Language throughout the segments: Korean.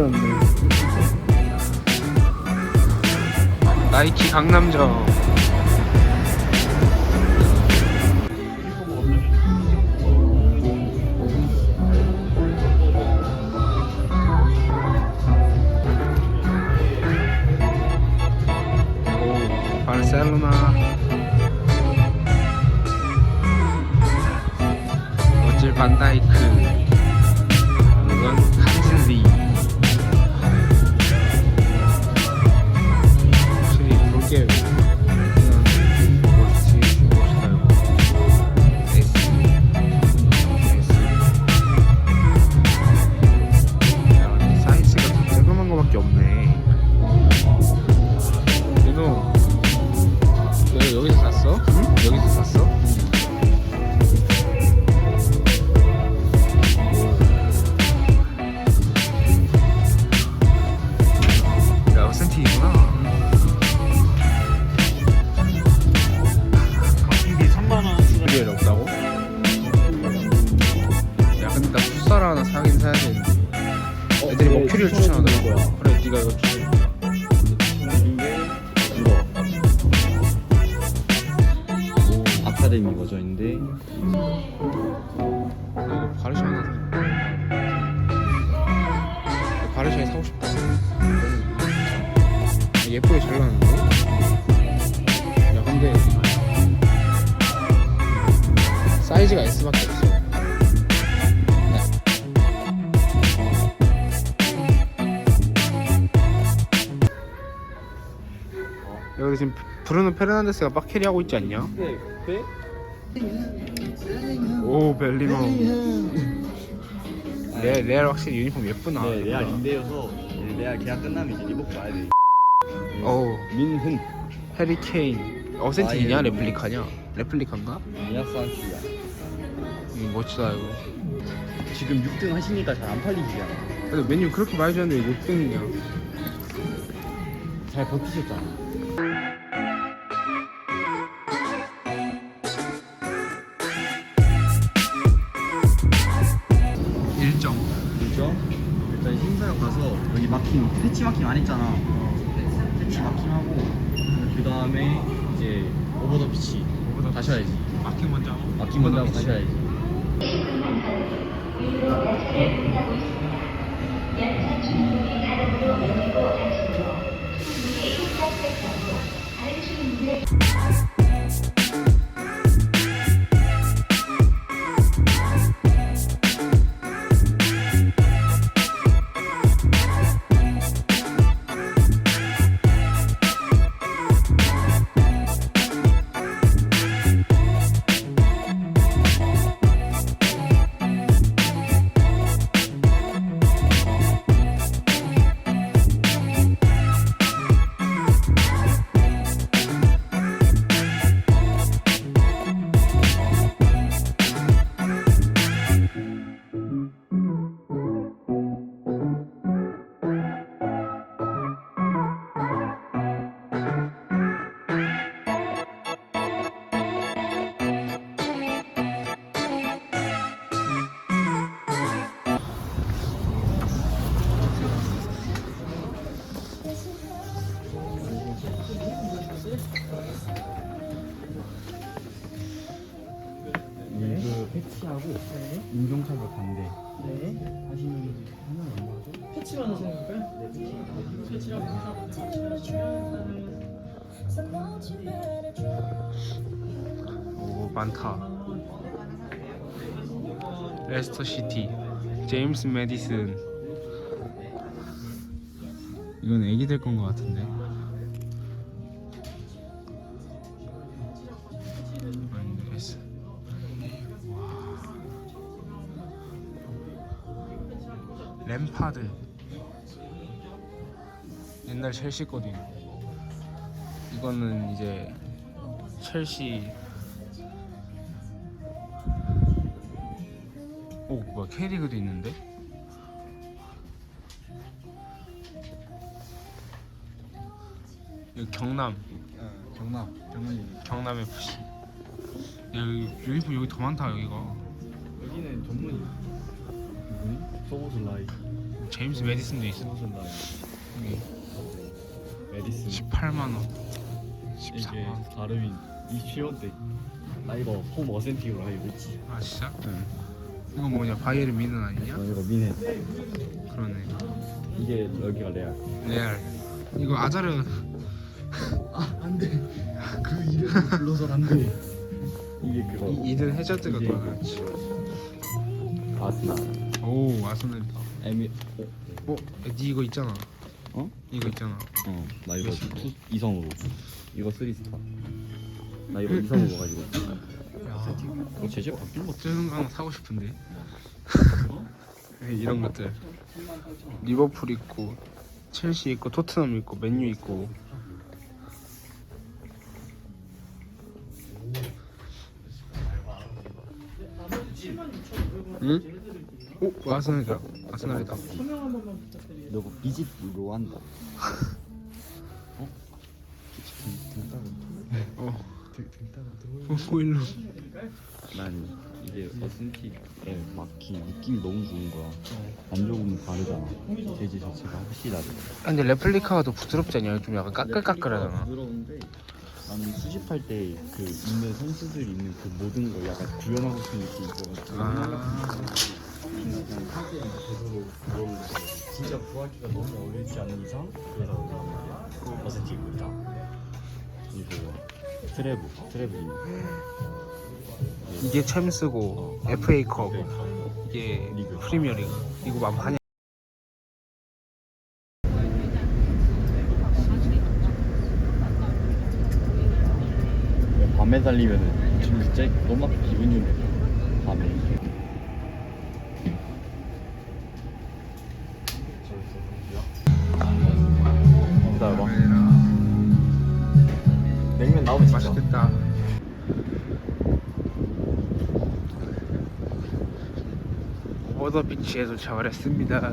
않네. 나이키 강남점 추 여기 지금 브루노 페르난데스가 빡 캐리 하고 있지 않냐? 네, 네? 오 벨리머 레, 레알 확실히 유니폼 예쁘나? 네, 레알. 임대여서 레알 계약 끝나면 이제 리복 봐야 돼. 어우 민훈 해리케인. 어센틱이냐 아, 예. 레플리카냐? 레플리카인가? 미야산스야. 이 멋지다 이거. 지금 6등 하시니까 잘 안 팔리시잖아. 근데 메뉴 그렇게 많이 줬는데 왜 6등이냐? 잘 버티셨잖아 일정. 그죠? 일단 신사역 가서 여기 마킹 패치 마킹 안 했잖아. 패치 마킹하고 그 다음에 이제 오버 더 피치 다시 와야지. 마킹 먼저 하고. 마킹 먼저 하고 다시 와야지 많다. 레스터 시티 제임스 메디슨 이건 애기들 건 것 같은데. 램파드. 옛날 첼시 거든 이거는 이제 첼시 뭐야 K리그도 있는데? 여기 경남. 어, 경남. 경남. 경남 FC 야 여기 유니폼 여기 더 많다 여기가. 여기는 전문이 누구니? 소보슬 라이 제임스 메디슨도 있어. 소보슬 라이 여기 메디슨. 18만 원. 이게 14만 다름이 27원대 나 이거 홈 어센틱으로 하기로 했지. 아 진짜? 이거 뭐냐 바이에른 미는 아니냐? 나 이거 미네. 그러네. 이게 여기가 레알. 레알. 이거 아자르. 아 안 돼. 그 이름을 불러서 안 돼. 이게 그거. 이- 이든 해저드가 이게- 그렇지 아스나 오 아스날이다 에미 어? 니 이거 있잖아. 어? 이거 있잖아. 어 나 이거 투, 이성으로. 이거 쓰리 스타. 나 이거 이성으로 가지고 야 이거 제재 바뀐 거 뜨는 거 하나 사고 싶은데. 이런 것들. 리버풀 있고 첼시 있고 토트넘 있고 맨유 있고. 응? 오 아스날이다. 아스날이다. 너그 비집으로 한다 호일로. 난 이게 어센틱에 막힌 느낌이 너무 좋은 거야. 안 좋으면 다르잖아. 재질 자체가 훨씬 다르 아, 근데 레플리카가 더 부드럽지 않냐? 좀 약간 까끌까끌하잖아. 부드러운데 나는 수집할 때 그 있는 선수들 있는 그 모든 걸 약간 구현하고 싶은 느낌이 있어가지고. 아. 진짜 구하기가 너무 어렵지 않은 이상? 그래서 어센틱 있다 그리고 트래블 트래블이 이게 챔스고 FA컵. 이게 리그. 프리미어리그. 이거 만판이야 밤에 달리면은 지금 진짜 너무 막 기분 좋네 밤에 냉면 나오면 진짜. 맛있겠다. 워더 비치에 도착을 했습니다.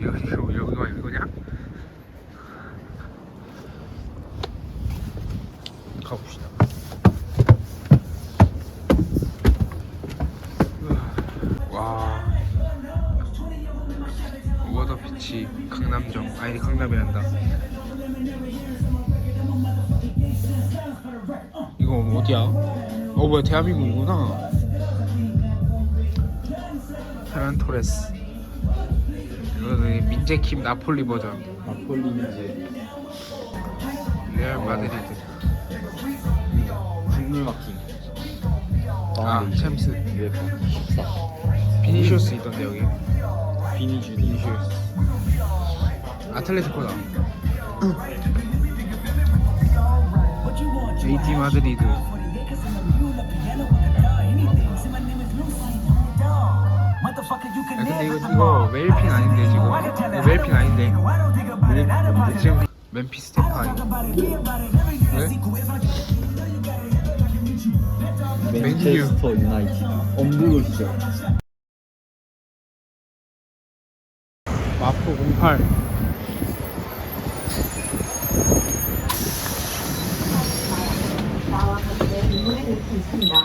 여기 여기가 이거냐? 가봅시다 뭐야 대한민국이구나. 페란 토레스. 이거는 민재킴 나폴리 버전. 나폴리는 이제 레알 마드리드. 국물 막힌 아 챔스. UEFA 14 비니시우스 있던데 여기. 비니슈 비니시우스. 아틀레티코다 JT 마드리드 야 근데 이거 이거 웨일핀 아닌데 지금? 이거 웨일핀 아닌데? 근데 지금 멤피스 테파이 왜? 맨체스터 유나이티드 엄브로 시절 마포 08 나와 함께 문을 닫고 있습니다.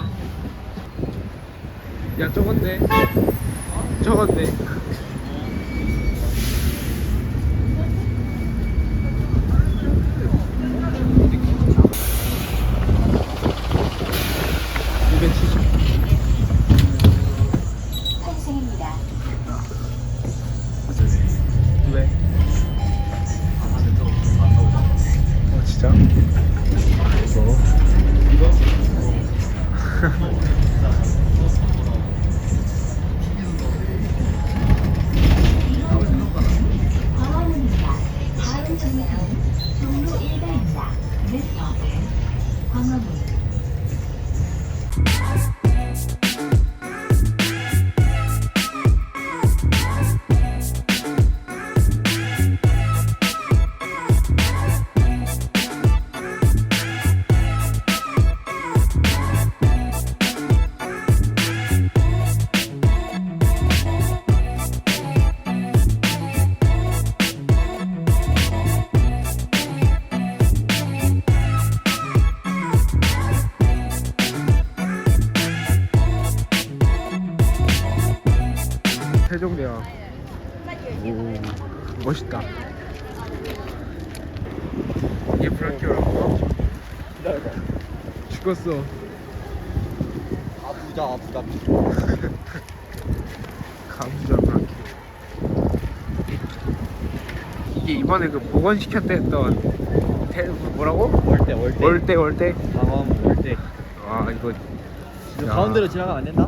야 저건데 저건데 오 멋있다 죽었어. 아프다 아프다. 가부자 브라키 이게 이번에 그 복원시켰다 했던 태, 뭐라고? 월대 월대. 월대 월대? 강원 월대. 와 이거. 저 야. 가운데로 지나가면 안 된다?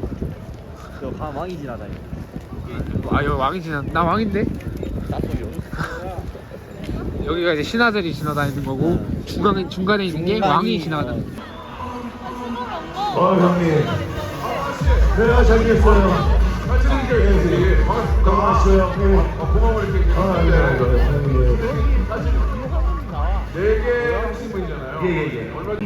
저 가, 왕이 지나다 이거 아 여기 왕이 지나 나 왕인데? 딴소리요 여기가 이제 신하들이 지나다니는 거고 중간에 중간에 있는 게 왕이 지나가는 어 형님. 네 잘겠어요. 예, 건강하시고요 형님. 고마워 이렇게. 네개 하신 분이잖아요 예예예 오늘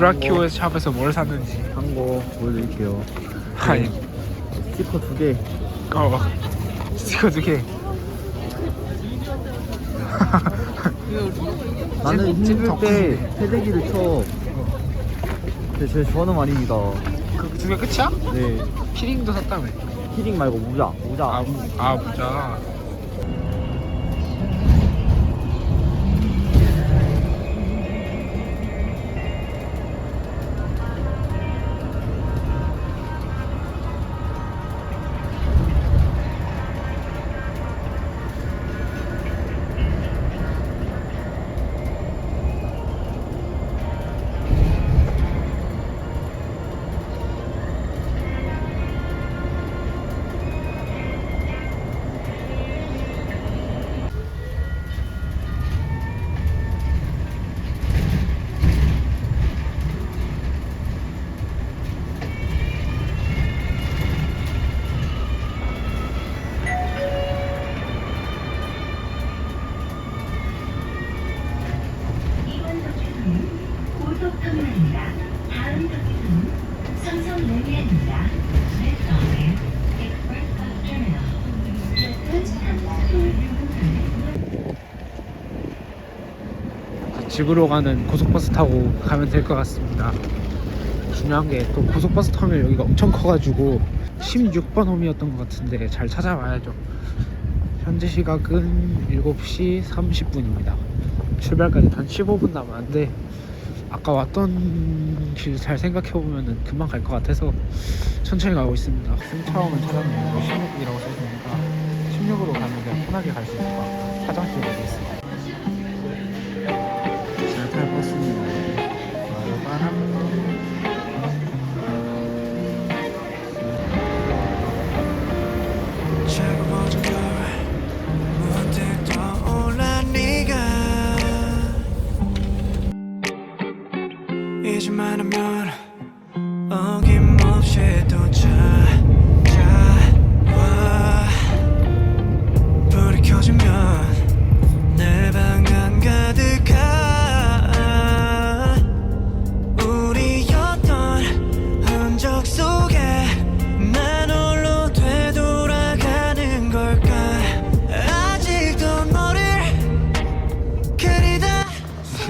브라키오 샵에서 뭘 샀는지. 한거 보여드릴게요. 아니 스티커 두 개. 어 스티커 두개. 나는 힘들 때 패대기를 쳐. 근데 제 좋아하는 말입니다. 그두개 끝이야? 네. 키링도 샀다며. 키링 말고 모자 모자. 아, 무- 아 모자 집으로 가는 고속버스 타고 가면 될 것 같습니다. 중요한 게 또 고속버스 타면 여기가 엄청 커가지고 16번 홈이었던 것 같은데 잘 찾아봐야죠. 현재 시각은 7시 30분입니다. 출발까지 단 15분 남았는데 아까 왔던 길 잘 생각해보면 금방 갈 것 같아서 천천히 가고 있습니다. 승차원을 찾았는데 16분이라고 써있으니까 16으로 가면 편하게 갈 수 있을 것 같아요. 화장실 어디 있습니다.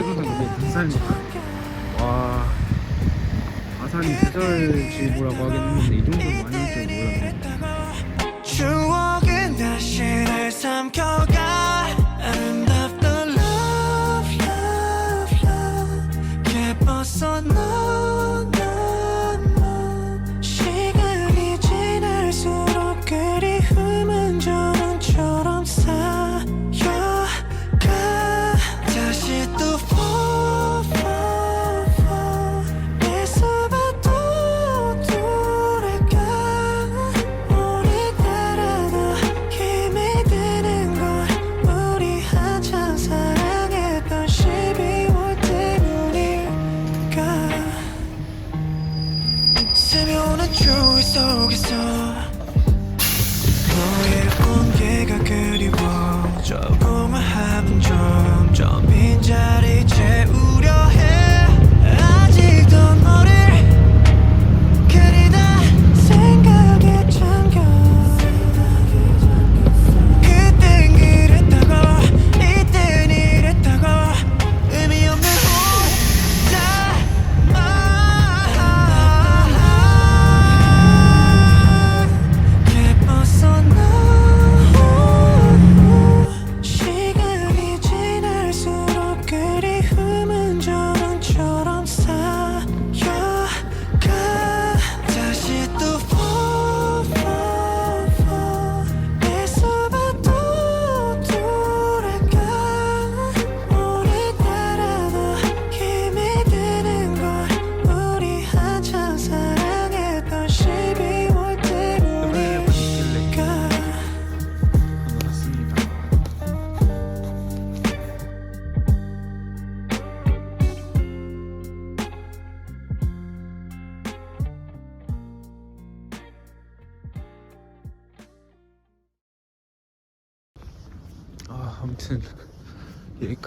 치고는 이게 군산입니다. 와, 아산이 계절지구라고 하긴 했는데 이 정도는 많이 올 줄 몰랐네. 추억은 다시 날 삼켜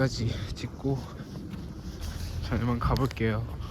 여기까지 찍고 저희만 가볼게요.